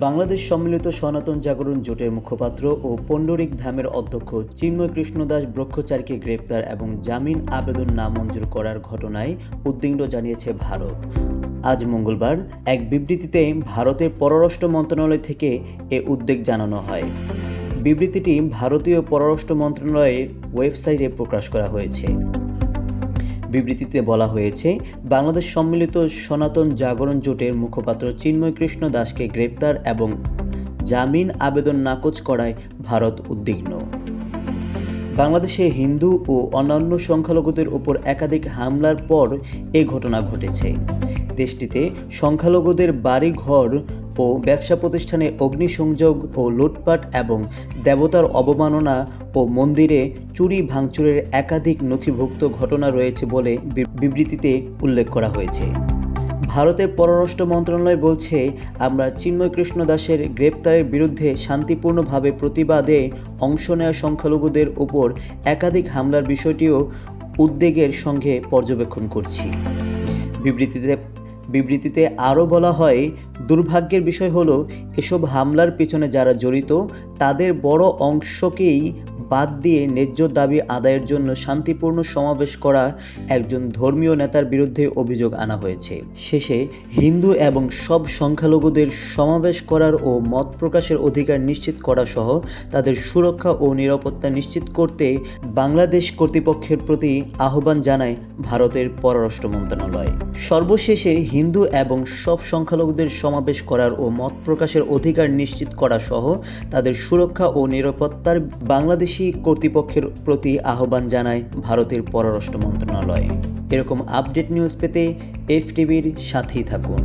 বাংলাদেশ সম্মিলিত সনাতন জাগরণ জোটের মুখপাত্র ও পণ্ডরিক ধামের অধ্যক্ষ চিন্ময় কৃষ্ণ দাস ব্রহ্মচারীকে গ্রেপ্তার এবং জামিন আবেদন নামঞ্জুর করার ঘটনায় উদ্বিগ্ন জানিয়েছে ভারত। আজ মঙ্গলবার এক বিবৃতিতে ভারতের পররাষ্ট্র মন্ত্রণালয় থেকে এ উদ্বেগ জানানো হয়। বিবৃতিটি ভারতীয় পররাষ্ট্র মন্ত্রণালয়ের ওয়েবসাইটে প্রকাশ করা হয়েছে। বিবৃতিতে বলা হয়েছে, বাংলাদেশ সম্মিলিত সনাতন জাগরণ জোটের মুখপাত্র চিন্ময় কৃষ্ণ দাসকে গ্রেপ্তার এবং জামিন আবেদন নাকচ করায় ভারত উদ্বিগ্ন। বাংলাদেশে হিন্দু ও অন্যান্য সংখ্যালঘুদের উপর একাধিক হামলার পর এ ঘটনা ঘটেছে। দেশটিতে সংখ্যালঘুদের বাড়ি ঘর ও ব্যবসা প্রতিষ্ঠানে অগ্নিসংযোগ ও লুটপাট এবং দেবতার অবমাননা ও মন্দিরে চুরি ভাঙচুরের একাধিক নথিভুক্ত ঘটনা রয়েছে বলে বিবৃতিতে উল্লেখ করা হয়েছে। ভারতের পররাষ্ট্র মন্ত্রণালয় বলছে, আমরা চিন্ময় কৃষ্ণ দাসের গ্রেপ্তারের বিরুদ্ধে শান্তিপূর্ণভাবে প্রতিবাদে অংশ নেওয়া সংখ্যালঘুদের উপর একাধিক হামলার বিষয়টিও উদ্বেগের সঙ্গে পর্যবেক্ষণ করছি। বিবৃতিতে বিবৃতিতে আরও বলা হয়, দুর্ভাগ্যের বিষয় হলো এসব হামলার পেছনে যারা জড়িত, তাদের বড় অংশকেই বাদ দিয়ে ন্যায্য দাবি আদায়ের জন্য শান্তিপূর্ণ সমাবেশ করা একজন ধর্মীয় নেতার বিরুদ্ধে অভিযোগ আনা হয়েছে। শেষে হিন্দু এবং সব সংখ্যালঘুদের সমাবেশ করার ও মত প্রকাশের অধিকার নিশ্চিত করা সহ তাদের সুরক্ষা ও নিরাপত্তা নিশ্চিত করতে বাংলাদেশ কর্তৃপক্ষের প্রতি আহ্বান জানায় ভারতের পররাষ্ট্র মন্ত্রণালয়। সর্বশেষে হিন্দু এবং সব সংখ্যালঘুদের সমাবেশ করার ও মত প্রকাশের অধিকার নিশ্চিত করা সহ তাদের সুরক্ষা ও নিরাপত্তার বাংলাদেশি কর্তৃপক্ষের প্রতি আহ্বান জানায় ভারতের পররাষ্ট্র মন্ত্রণালয়। এরকম আপডেট নিউজ পেতে এফটিভির সাথেই থাকুন।